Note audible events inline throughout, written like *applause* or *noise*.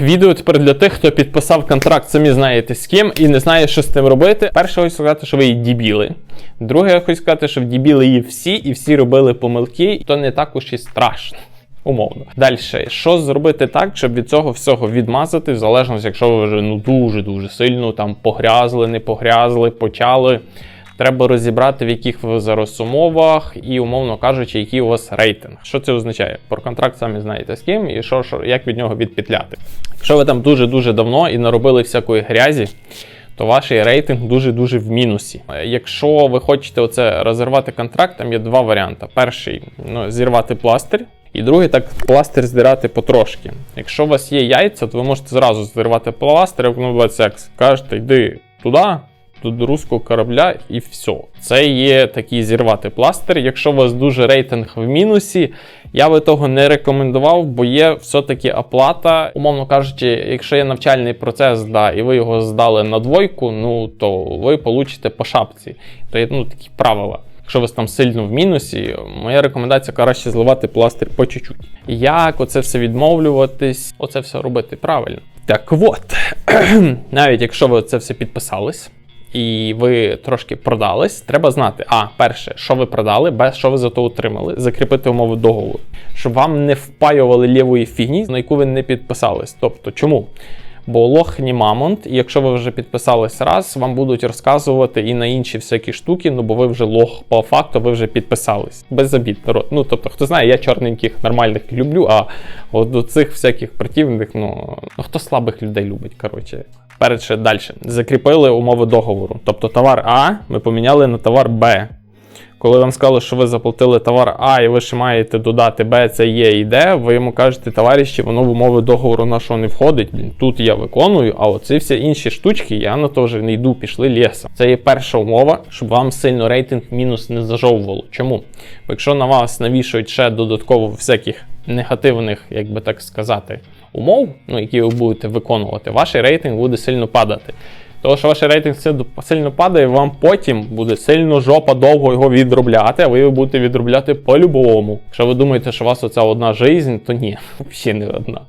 Відео тепер для тих, хто підписав контракт, самі знаєте з ким і не знає, що з тим робити. Перше, хочу сказати, що ви є дібіли. Друге, я хочу сказати, що в дібіли є всі, і всі робили помилки, і то не також і страшно. *laughs* Умовно. Далі, що зробити так, щоб від цього всього відмазати, в залежності, якщо ви вже ну дуже-дуже сильно там погрязли, не погрязли, почали. Треба розібрати, в яких ви зараз умовах, і, умовно кажучи, який у вас рейтинг. Що це означає? Про контракт самі знаєте з ким і що, що як від нього відпетляти. Якщо ви там дуже-дуже давно і наробили всякої грязі, то ваш рейтинг дуже-дуже в мінусі. Якщо ви хочете оце розірвати контракт, там є два варіанти. Перший ну, зірвати пластир. І другий так пластир здирати потрошки. Якщо у вас є яйця, то ви можете зразу зірвати пластир, як ну, як кажете, йди туди, до руського корабля, і все. Це є такий зірвати пластир. Якщо у вас дуже рейтинг в мінусі, я би того не рекомендував, бо є все-таки оплата. Умовно кажучи, якщо є навчальний процес, да, і ви його здали на двойку, ну то ви получите по шапці. То є ну, такі правила. Якщо ви там сильно в мінусі, моя рекомендація краще зливати пластир по чуть-чуть. Як оце все відмовлюватись, оце все робити правильно. Так от, *clears throat* навіть якщо ви це все підписались. І ви трошки продались, треба знати, а перше, що ви продали, б, що ви за то отримали, закріпити умови договору, щоб вам не впаювали лівої фігні, на яку ви не підписались. Тобто, чому? Бо лох не мамонт, і якщо ви вже підписались раз, вам будуть розказувати і на інші всякі штуки, ну бо ви вже лох по факту, ви вже підписались. Без обід. Ну тобто, хто знає, я чорненьких нормальних люблю, а от до цих всяких противних, ну, ну хто слабих людей любить, коротше. Перше далі. Закріпили умови договору. Тобто товар А ми поміняли на товар Б. Коли вам сказали, що ви заплатили товар А, і ви ще маєте додати Б, це є і Д, ви йому кажете, товариші, воно в умови договору нашого не входить. Тут я виконую, а оці всі інші штучки я на то вже не йду, пішли лісом. Це є перша умова, щоб вам сильно рейтинг мінус не зажовувало. Чому? Бо якщо на вас навішують ще додатково всяких негативних, як би так сказати, умов, ну, які ви будете виконувати, ваш рейтинг буде сильно падати. Тому що ваш рейтинг сильно падає, вам потім буде сильно жопа довго його відробляти, а ви його будете відробляти по-любому. Якщо ви думаєте, що у вас оця одна жизнь, то ні, *laughs* взагалі не одна.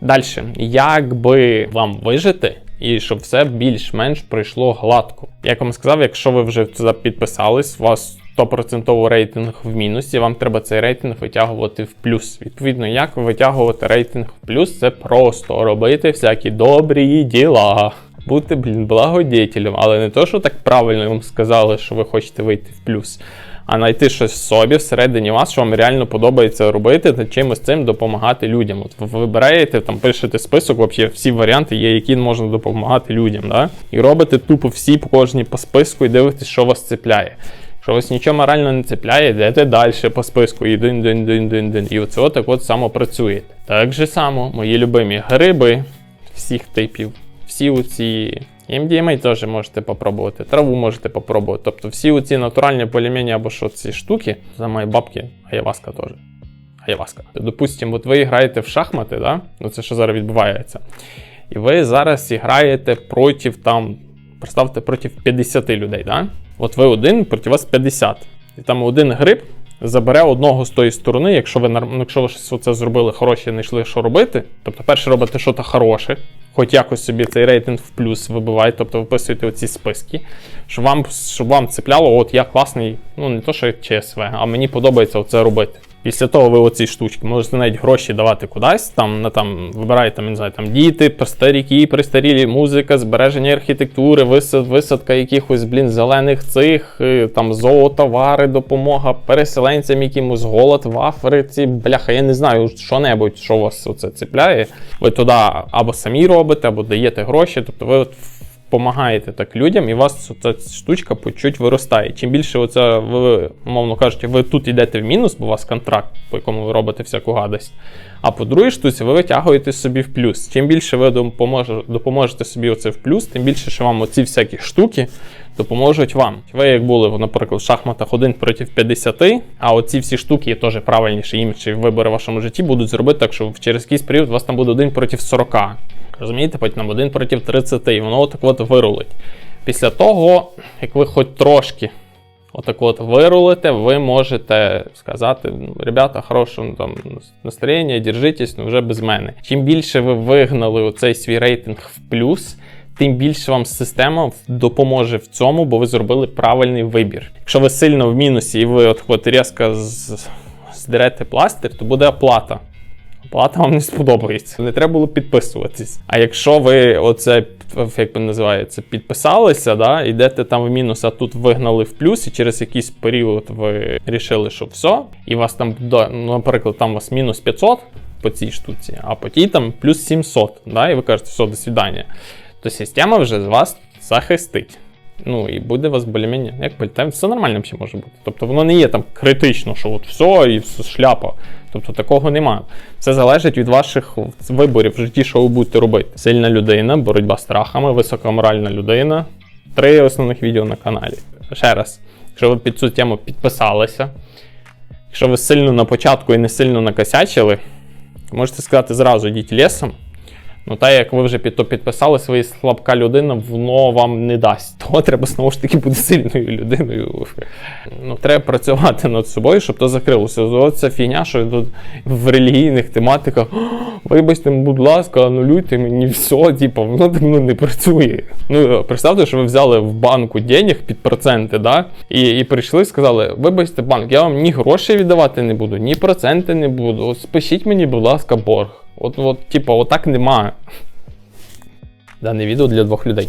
Далі, як би вам вижити і щоб все більш-менш пройшло гладко. Як вам сказав, якщо ви вже підписались, у вас 100% рейтинг в мінусі, вам треба цей рейтинг витягувати в плюс. Відповідно, як витягувати рейтинг в плюс, це просто робити всякі добрі діла. Бути, блін, благодетелем, але не то, що так правильно вам сказали, що ви хочете вийти в плюс, а знайти щось в собі всередині вас, що вам реально подобається робити, та чимось цим допомагати людям. От ви вибираєте, там пишете список, взагалі всі варіанти є, які можна допомагати людям. Да? І робите тупо всі по кожній по списку і дивитесь, що вас цепляє. Якщо вас нічого морально не цепляє, йдете далі по списку і дин дин дин дин дин І оце так от само працюєте. Так же само, мої любимі гриби всіх типів всі оці MDMA теж можете попробувати, траву можете попробувати. Тобто всі оці натуральні полімені або що ці штуки, за мої бабки, аяваска теж. Аяваска. Допустимо, от ви граєте в шахмати, да? ну це що зараз відбувається. І ви зараз граєте проти там, представте, проти 50 людей. Да? От ви один, проти вас 50. І там один гриб забере одного з тої сторони, якщо ви ну, якщо ви щось оце зробили хороше, знайшли, що робити. Тобто, перше робите щось хороше, хоч якось собі цей рейтинг в плюс вибиваєте, тобто виписуєте оці списки, щоб вам щоб вам цепляло, от я класний, ну не то, що ЧСВ, а мені подобається оце робити. Після того ви оці штучки можете навіть гроші давати кудись, там на там вибираєте, не знаю, там діти, старіки, пристарілі, музика, збереження архітектури, висад, висадка якихось блін, зелених цих, е, там зоотовари, допомога переселенцям, якимось голод в Африці, бляха, я не знаю, що-небудь, що вас оце цепляє. Ви туди або самі робите, або даєте гроші, тобто ви допомагаєте так людям, і у вас ця штучка по чуть виростає. Чим більше оце, ви, умовно кажучи, ви тут йдете в мінус, бо у вас контракт, по якому ви робите всяку гадость. А по другій штуці ви витягуєте собі в плюс. Чим більше ви допоможете собі оце в плюс, тим більше що вам оці всякі штуки допоможуть вам. Ви як були, наприклад, в шахматах 1 проти 50, а оці всі штуки є теж правильніші інші вибори в вашому житті будуть зробити так, що через якийсь період у вас там буде 1 проти 40. Розумієте, потім 1 проти 30, і воно так от вирулить. Після того, як ви хоч трошки отак от вирулите, ви можете сказати: «Ну, ребята, хороше ну, там настроєння, держитесь, ну вже без мене. Чим більше ви вигнали оцей свій рейтинг в плюс. Тим більше вам система допоможе в цьому, бо ви зробили правильний вибір. Якщо ви сильно в мінусі і ви от, різко здерете пластир, то буде оплата. Оплата вам не сподобається. Не треба було підписуватись. А якщо ви оце як би називається, підписалися, да, йдете там в мінус, а тут вигнали в плюс, і через якийсь період ви рішили, що все, і вас там, наприклад, там у вас мінус 500 по цій штуці, а по тій там плюс 700, да, і ви кажете, все, до свидання, то система вже з вас захистить. Ну і буде вас більш-менш, як там все нормально взагалі може бути. Тобто воно не є там критично, що от все і все шляпа. Тобто такого немає. Це залежить від ваших виборів в житті, що ви будете робити. Сильна людина, боротьба з страхами, високоморальна людина. Три основних відео на каналі. Ще раз, якщо ви під цю тему підписалися, якщо ви сильно на початку і не сильно накосячили, можете сказати зразу йдіть лісом. Ну, та як ви вже під то підписали, своя слабка людина, воно вам не дасть. Того треба знову ж таки бути сильною людиною. Ну, треба працювати над собою, щоб то закрилося. Оця фігня, що тут в релігійних тематиках, вибачте, будь ласка, анулюйте мені все, типу, воно так ну, не працює. Ну, представте, що ви взяли в банку денег під проценти, да? і, і прийшли і сказали, вибачте, банк, я вам ні грошей віддавати не буду, ні проценти не буду. Спишіть мені, будь ласка, борг. От, от, типу, отак немає. *laughs* Дане відео для двох людей.